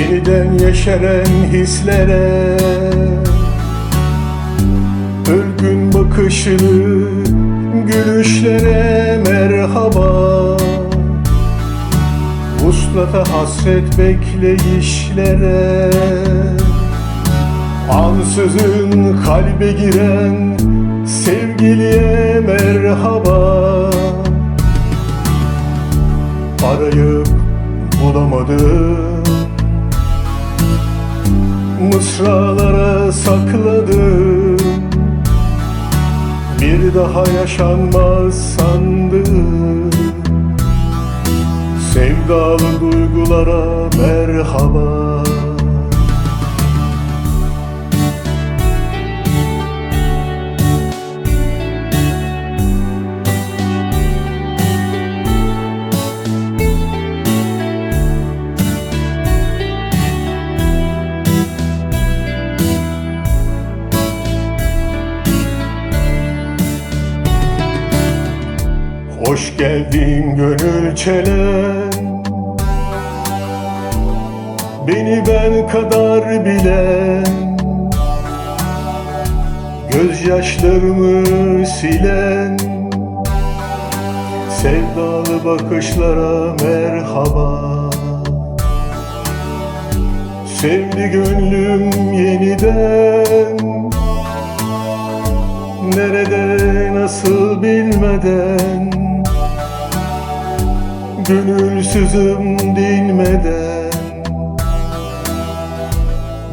Yeniden yeşeren hislere Ölgün bakışlı gülüşlere merhaba Vuslata hasret bekleyişlere Ansızın kalbe giren sevgiliye merhaba Arayıp bulamadım Mısralara sakladım. Bir daha yaşanmaz sandım. Sevdalı duygulara merhaba Hoş geldin gönül çelen. Beni ben kadar bilen. Gözyaşlarımı silen. Sevdalı bakışlara merhaba. Sevdi gönlüm yeniden. Nerede nasıl bilmeden Gönülsüzüm dinmeden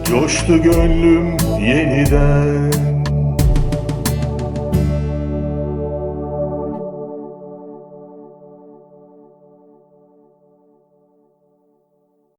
Coştu gönlüm yeniden